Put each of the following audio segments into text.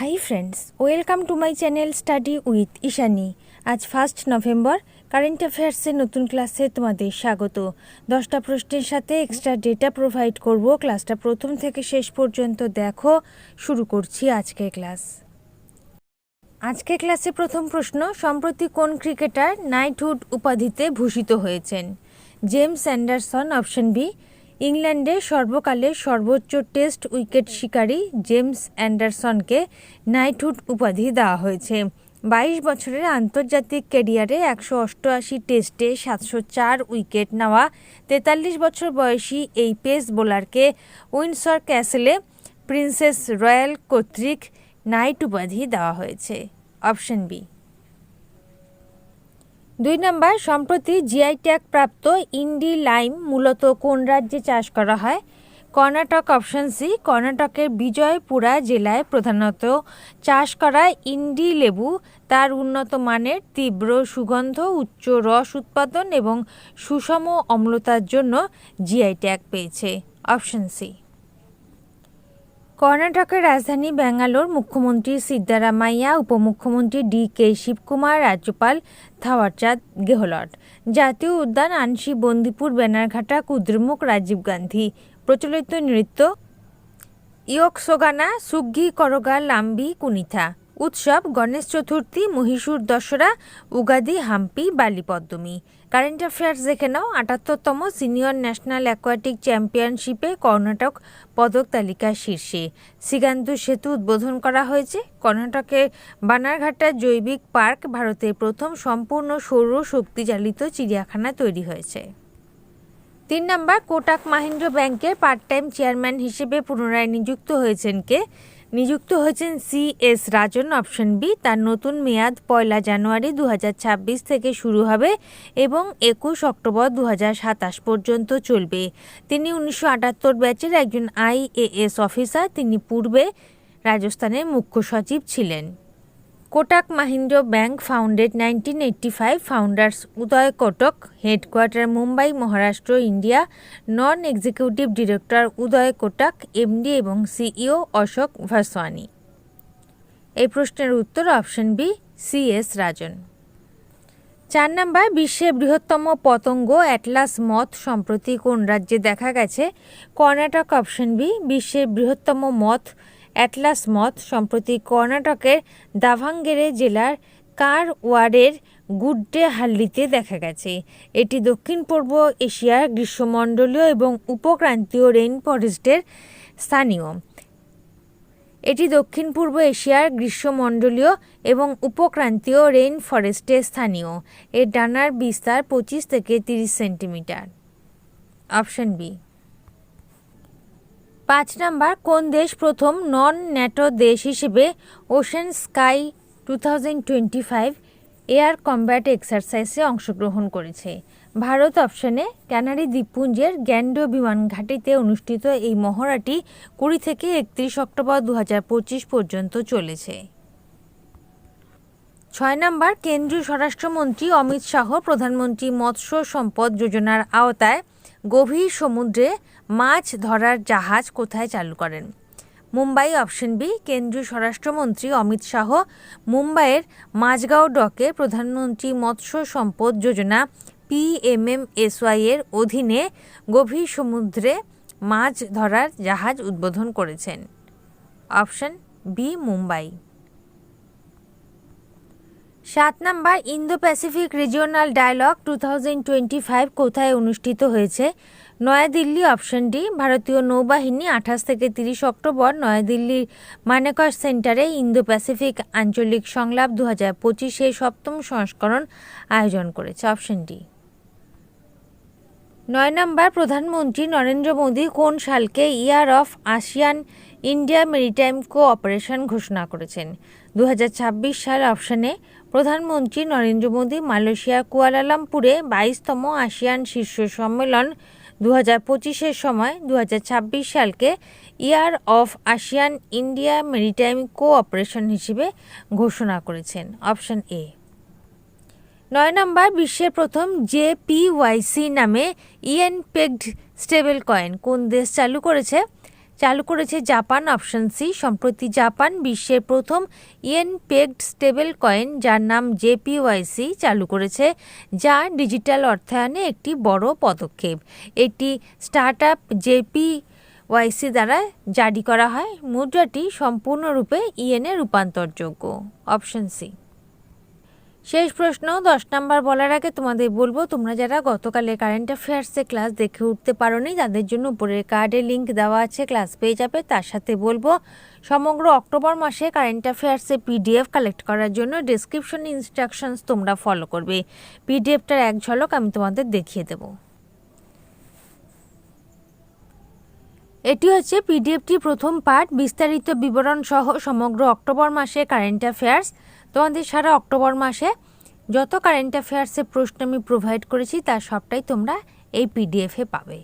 Hi friends welcome to my channel study with Ishani আজ first November current অ্যাফেয়ার্সের নতুন ক্লাসে তোমাদের স্বাগত। দশটা প্রশ্নের সাথে এক্সট্রা ডেটা প্রোভাইড করব। ক্লাসটা প্রথম থেকে শেষ পর্যন্ত দেখো। শুরু করছি আজকের ক্লাস আজকের ক্লাসে প্রথম প্রশ্ন, সম্প্রতি কোন ক্রিকেটার নাইটহুড উপাধিতে ভূষিত হয়েছেন? জেমস অ্যান্ডারসন অপশন বি ইংল্যান্ডের সর্বকালের সর্বোচ্চ টেস্ট উইকেট শিকারী জেমস অ্যান্ডারসনকে নাইটহুড উপাধি দেওয়া হয়েছে। বাইশ বছরের আন্তর্জাতিক ক্যারিয়ারে একশো অষ্টআশি টেস্টে সাতশো চার উইকেট নেওয়া তেতাল্লিশ বছর বয়সী এই পেস বোলারকে উইন্ডসর ক্যাসেলে প্রিন্সেস রয়্যাল কর্তৃক নাইট উপাধি দেওয়া হয়েছে। Option B. দুই নম্বর, সম্প্রতি জিআই ট্যাগ প্রাপ্ত ইন্ডি লাইম মূলত কোন রাজ্যে চাষ করা হয়? কর্ণাটক অপশন সি, কর্ণাটকের বিজয়পুরা জেলায় প্রধানত চাষ করা ইন্ডি লেবু। তার উন্নত মানের তীব্র সুগন্ধ, উচ্চ রস উৎপাদন এবং সুষম অম্লতার জন্য জিআই ট্যাগ পেয়েছে। Option C. কর্ণাটকের রাজধানী ব্যাঙ্গালোর মুখ্যমন্ত্রী সিদ্দারামাইয়া উপমুখ্যমন্ত্রী ডি কে শিবকুমার, রাজ্যপাল থাওয়ারচাঁদ গেহলট। জাতীয় উদ্যান আনসি বন্দিপুর ব্যানারঘাটা কুদ্রমুখ, রাজীব গান্ধী। প্রচলিত নৃত্য ইয়কসোগানা, সুগ্গি করগা লাম্বি, কুনিথা। উৎসব গণেশ চতুর্থী, মহীশূর দশরা উগাদি, হাম্পি বালিপদ্মী কারেন্ট অ্যাফেয়ার্স দেখে নাও, আটাত্তরতম সিনিয়র ন্যাশনাল অ্যাকোয়াটিক চ্যাম্পিয়নশিপে কর্ণাটক পদক তালিকার শীর্ষে। সিগান্দু সেতু উদ্বোধন করা হয়েছে। কর্ণাটকের বানারঘাটা জৈবিক পার্ক ভারতের প্রথম সম্পূর্ণ সৌর শক্তি চালিত চিড়িয়াখানা তৈরি হয়েছে। তিন নম্বর, কোটাক মাহিন্দ্র ব্যাংকের পার্ট টাইম চেয়ারম্যান হিসেবে পুনরায় নিযুক্ত হয়েছেন কে? নিযুক্ত হয়েছেন C S Rajan, option B. তার নতুন মেয়াদ পয়লা জানুয়ারি দু হাজার ছাব্বিশ থেকে শুরু হবে এবং একুশ অক্টোবর দু হাজার সাতাশ পর্যন্ত চলবে। তিনি উনিশশো আটাত্তর ব্যাচের একজন আইএএস অফিসার। তিনি পূর্বে রাজস্থানের মুখ্য সচিব ছিলেন। Kotak Mahindra bank founded nineteen eighty five founders Uday Kotak, headquarter Mumbai, Maharashtra, India, non executive director Uday Kotak, MD এবং সিইও অশোক ভাসওয়ানি এই প্রশ্নের উত্তর option B, C S Rajan. চার নাম্বার, বিশ্বের বৃহত্তম পতঙ্গ অ্যাটলাস মথ সম্প্রতি কোন রাজ্যে দেখা গেছে? কর্ণাটক অপশন বি, বিশ্বের বৃহত্তম মথ অ্যাটলাস মথ সম্প্রতি কর্ণাটকের দাভাঙ্গেরে জেলার কারওয়ারের গুড্ডে হাল্লিতে দেখা গেছে। এটি দক্ষিণ পূর্ব এশিয়ার গ্রীষ্মমণ্ডলীয় এবং উপক্রান্তীয় রেইন ফরেস্টের স্থানীয়। এটি দক্ষিণ পূর্ব এশিয়ার গ্রীষ্মমণ্ডলীয় এবং উপক্রান্তীয় রেইন ফরেস্টে স্থানীয়। এর ডানার বিস্তার পঁচিশ থেকে তিরিশ সেন্টিমিটার। Option B. পাঁচ নাম্বার, কোন দেশ প্রথম নন ন্যাটো দেশ হিসেবে Ocean Sky two thousand twenty five air combat এক্সারসাইজে অংশগ্রহণ করেছে? ভারত অপশনে ক্যানারি দ্বীপপুঞ্জের গ্যান্ডো বিমান ঘাঁটিতে অনুষ্ঠিত এই মহড়াটি কুড়ি থেকে একত্রিশ অক্টোবর দু পর্যন্ত চলেছে। ছয় নম্বর, কেন্দ্রীয় স্বরাষ্ট্রমন্ত্রী অমিত শাহ প্রধানমন্ত্রী মৎস্য সম্পদ যোজনার আওতায় গভীর সমুদ্রে মাছ ধরার জাহাজ কোথায় চালু করেন? মুম্বাই অপশন বি, কেন্দ্রীয় স্বরাষ্ট্রমন্ত্রী অমিত শাহ। মুম্বাইয়ের মাঝগাঁও ডকে প্রধানমন্ত্রী মৎস্য সম্পদ যোজনা পিএমএমএসওয়াই এর অধীনে গভীর সমুদ্রে মাছ ধরার জাহাজ উদ্বোধন করেছেন। Option B, Mumbai. সাত number Indo Pacific regional dialogue two thousand twenty five কোথায় অনুষ্ঠিত হয়েছে? নয়াদিল্লি অপশন ডি, ভারতীয় নৌবাহিনী আঠাশ থেকে তিরিশ অক্টোবর নয়াদিল্লির মানেকশ সেন্টারে ইন্দো প্যাসিফিক আঞ্চলিক সংলাপ দু হাজার পঁচিশে সপ্তম সংস্করণ আয়োজন করেছে। Option D. নয় নম্বর, প্রধানমন্ত্রী নরেন্দ্র মোদী কোন সালকে year of ASEAN India maritime cooperation ঘোষণা করেছেন? দু সাল অপশনে প্রধানমন্ত্রী নরেন্দ্র মোদী মালয়েশিয়ার কুয়ালালামপুরে বাইশতম আসিয়ান শীর্ষ সম্মেলন দু হাজার পঁচিশের সময় দু ছাব্বিশ সালকে year of ASEAN India maritime cooperation হিসেবে ঘোষণা করেছেন। Option A. নয় নম্বর, বিশ্বের প্রথম জেপিওয়াইসি নামে ইএন পেগড স্টেবল কয়েন কোন দেশ চালু করেছে? চালু করেছে জাপান অপশন সি। সম্প্রতি জাপান বিশ্বের প্রথম ইয়েন পেগড স্টেবল কয়েন, যার নাম জেপিওয়াইসি, চালু করেছে, যা ডিজিটাল অর্থায়নে একটি বড় পদক্ষেপ। এটি স্টার্ট আপ জেপি ওয়াইসি দ্বারা জারি করা হয়। মুদ্রাটি সম্পূর্ণরূপে ইয়েনে রূপান্তরযোগ্য। Option C. শেষ প্রশ্ন, দশ নাম্বার বলার আগে তোমাদের বলব, তোমরা যারা গতকালে কারেন্ট অ্যাফেয়ার্সে ক্লাস দেখে উঠতে পারোনি, তাদের জন্য উপরের কার্ডে লিঙ্ক দেওয়া আছে ক্লাস পেয়ে যাবে। তার সাথে বলব, সমগ্র অক্টোবর মাসে কারেন্ট অ্যাফেয়ার্সে পিডিএফ কালেক্ট করার জন্য ডিসক্রিপশন ইনস্ট্রাকশনস তোমরা ফলো করবে। পিডিএফটার এক ঝলক আমি তোমাদের দেখিয়ে দেবো। এটি হচ্ছে পিডিএফটি প্রথম পার্ট বিস্তারিত বিবরণ সহ সমগ্র অক্টোবর মাসে কারেন্ট অ্যাফেয়ার্স তোমাদের সারা অক্টোবর মাসে যত কারেন্ট অ্যাফেয়ার্সের প্রশ্ন আমি প্রোভাইড করেছি তার সবটাই তোমরা এই পিডিএফে পাবে।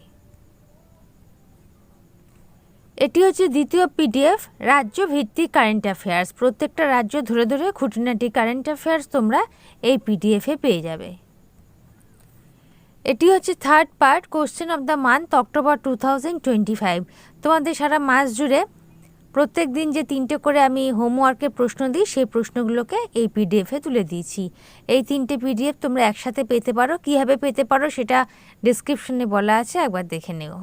এটি হচ্ছে দ্বিতীয় পিডিএফ রাজ্য ভিত্তিক কারেন্ট অ্যাফেয়ার্স প্রত্যেকটা রাজ্য ধরে ধরে খুঁটিনাটি কারেন্ট অ্যাফেয়ার্স তোমরা এই পিডিএফে পেয়ে যাবে। এটি হচ্ছে third part question of the month October two thousand twenty five তোমাদের সারা মাস জুড়ে প্রত্যেক দিন যে তিনটে করে আমি হোমওয়ার্কের প্রশ্ন দিই, সেই প্রশ্নগুলোকে এই পিডিএফে তুলে দিয়েছি। এই তিনটে পিডিএফ তোমরা একসাথে পেতে পারো। কীভাবে পেতে পারো সেটা ডিসক্রিপশনে বলা আছে, একবার দেখে নেও।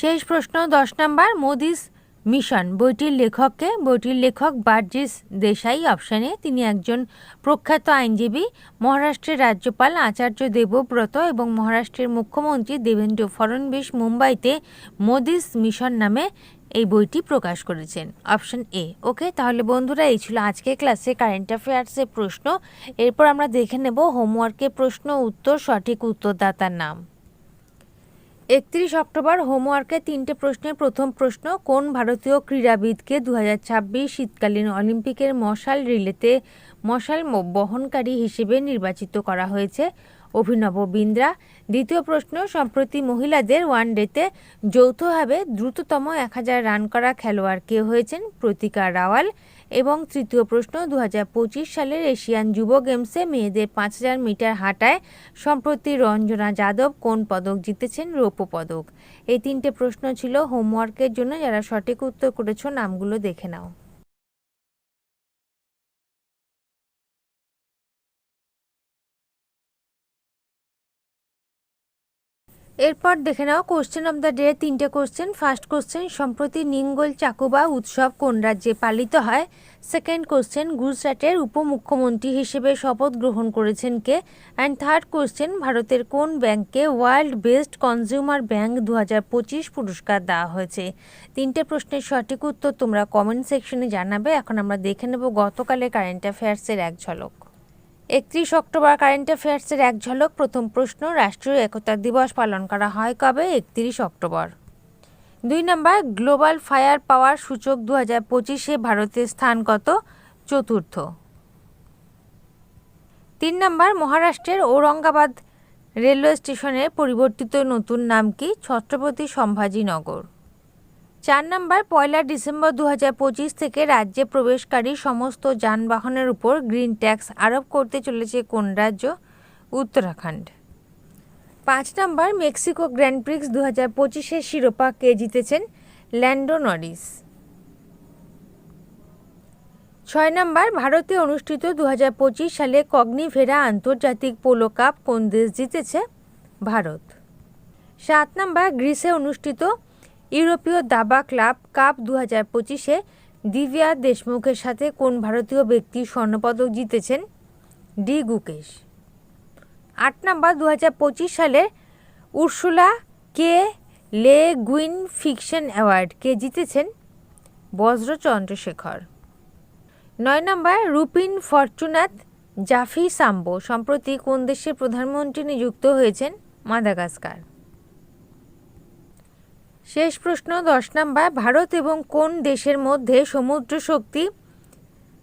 শেষ প্রশ্ন, দশ নম্বর, মোদিস মিশন। বইটির লেখককে, বইটির লেখক বার্জিস দেশাই অপশানে তিনি একজন প্রখ্যাত আইনজীবী, মহারাষ্ট্রের রাজ্যপাল আচার্য দেবব্রত এবং মহারাষ্ট্রের মুখ্যমন্ত্রী দেবেন্দ্র ফডণবীশ মুম্বাইতে মোদিস মিশন নামে এই বইটি প্রকাশ করেছেন, অপশন এ। ওকে, তাহলে বন্ধুরা, এই ছিল আজকে ক্লাসে কারেন্ট অ্যাফেয়ার্সের প্রশ্ন। এরপর আমরা দেখে নেব হোমওয়ার্কের প্রশ্ন উত্তর, সঠিক উত্তরদাতার নাম। একত্রিশ অক্টোবর হোমওয়ার্কে তিনটে প্রশ্নের প্রথম প্রশ্ন, কোন ভারতীয় ক্রীড়াবিদকে দু হাজার ছাব্বিশ শীতকালীন অলিম্পিকের মশাল রিলেতে মশাল বহনকারী হিসেবে নির্বাচিত করা হয়েছে? অভিনব বিন্দ্রা। দ্বিতীয় প্রশ্ন, সম্প্রতি মহিলাদের ওয়ানডেতে যৌথভাবে দ্রুততম এক হাজার রান করা খেলোয়াড় কে হয়েছেন? প্রতিকা রাওয়াল। এবং তৃতীয় প্রশ্ন দু হাজার পঁচিশ সালের এশিয়ান যুব গেমসে মেয়েদের পাঁচ হাজার মিটার হাঁটায় সম্প্রতি রঞ্জনা যাদব কোন পদক জিতেছেন? রৌপ্য পদক। এই তিনটে প্রশ্ন ছিল হোমওয়ার্কের জন্য। যারা সঠিক উত্তর করেছ, নামগুলো দেখে নাও। এরপর দেখে নাও কোশ্চেন অফ দ্য ডে তিনটে কোশ্চেন ফার্স্ট কোশ্চেন সম্প্রতি নিঙ্গল চাকুবা উৎসব কোন রাজ্যে পালিত হয়? সেকেন্ড কোশ্চেন গুজরাটের উপমুখ্যমন্ত্রী হিসেবে শপথ গ্রহণ করেছেন কে? অ্যান্ড থার্ড কোশ্চেন ভারতের কোন ব্যাংককে ওয়ার্ল্ড বেস্ট কনজিউমার ব্যাংক দু পঁচিশ পুরস্কার দেওয়া হয়েছে? তিনটে প্রশ্নের সঠিক উত্তর তোমরা কমেন্ট সেকশনে জানাবে। এখন আমরা দেখে নেব গতকালের কারেন্ট অ্যাফেয়ার্সের এক ঝলক। একত্রিশ অক্টোবর কারেন্ট অ্যাফেয়ার্সের এক ঝলক। প্রথম প্রশ্ন, রাষ্ট্রীয় একতা দিবস পালন করা হয় কবে? একত্রিশ অক্টোবর। দুই নম্বর, গ্লোবাল ফায়ার পাওয়ার সূচক দু হাজার পঁচিশে ভারতের স্থান কত? চতুর্থ। তিন নম্বর, মহারাষ্ট্রের ঔরঙ্গাবাদ রেলওয়ে স্টেশনের পরিবর্তিত নতুন নাম কি? ছত্রপতি সম্ভাজীনগর। চার নম্বর, পয়লা ডিসেম্বর দু থেকে রাজ্যে প্রবেশকারী সমস্ত যানবাহনের উপর গ্রিন ট্যাক্স আরোপ করতে চলেছে কোন রাজ্য? উত্তরাখণ্ড। পাঁচ নম্বর, মেক্সিকো গ্র্যান্ড প্রিক্স দু হাজার পঁচিশের শিরোপা কে জিতেছেন? Lando Norris. ছয় নম্বর, ভারতে অনুষ্ঠিত দু হাজার পঁচিশ সালে কগ্নিভেরা আন্তর্জাতিক পোলো কাপ কোন দেশ জিতেছে? ভারত। সাত নম্বর, গ্রিসে অনুষ্ঠিত ইউরোপীয় দাবা ক্লাব কাপ দু হাজার পঁচিশে দিব্যা দেশমুখের সাথে কোন ভারতীয় ব্যক্তি স্বর্ণপদক জিতেছেন? ডি. গুকেশ। আট নাম্বার দু হাজার পঁচিশ সালে উর্সুলা কে লে গুইন ফিকশন অ্যাওয়ার্ড কে জিতেছেন? বজ্র চন্দ্রশেখর নয় নম্বর রুপিন ফরচুনাত জাফি সাম্বো। সম্প্রতি কোন দেশের প্রধানমন্ত্রী নিযুক্ত হয়েছেন? মাদাগাস্কার। শেষ প্রশ্ন, দশ নাম্বার, ভারত এবং কোন দেশের মধ্যে সমুদ্র শক্তি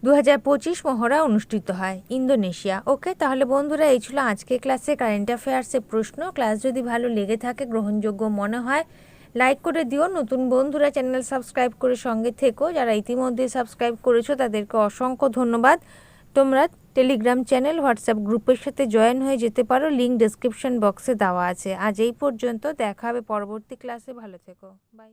দু হাজার পঁচিশ মহড়া অনুষ্ঠিত হয়? ইন্দোনেশিয়া। ওকে, তাহলে বন্ধুরা, এই ছিল আজকে ক্লাসে কারেন্ট অ্যাফেয়ার্সের প্রশ্ন। ক্লাস যদি ভালো লেগে থাকে, গ্রহণযোগ্য মনে হয়, লাইক করে দিও। নতুন বন্ধুরা, চ্যানেল সাবস্ক্রাইব করে সঙ্গে থেকো। যারা ইতিমধ্যে সাবস্ক্রাইব করেছ, তাদেরকে অসংখ্য ধন্যবাদ। তোমরা টেলিগ্রাম চ্যানেল, হোয়াটসঅ্যাপ গ্রুপের সাথে জয়েন হয়ে যেতে পারো। লিঙ্ক ডেসক্রিপশন বক্সে দেওয়া আছে। আজ এই পর্যন্ত। দেখা হবে পরবর্তী ক্লাসে ভালো থেকো। বাই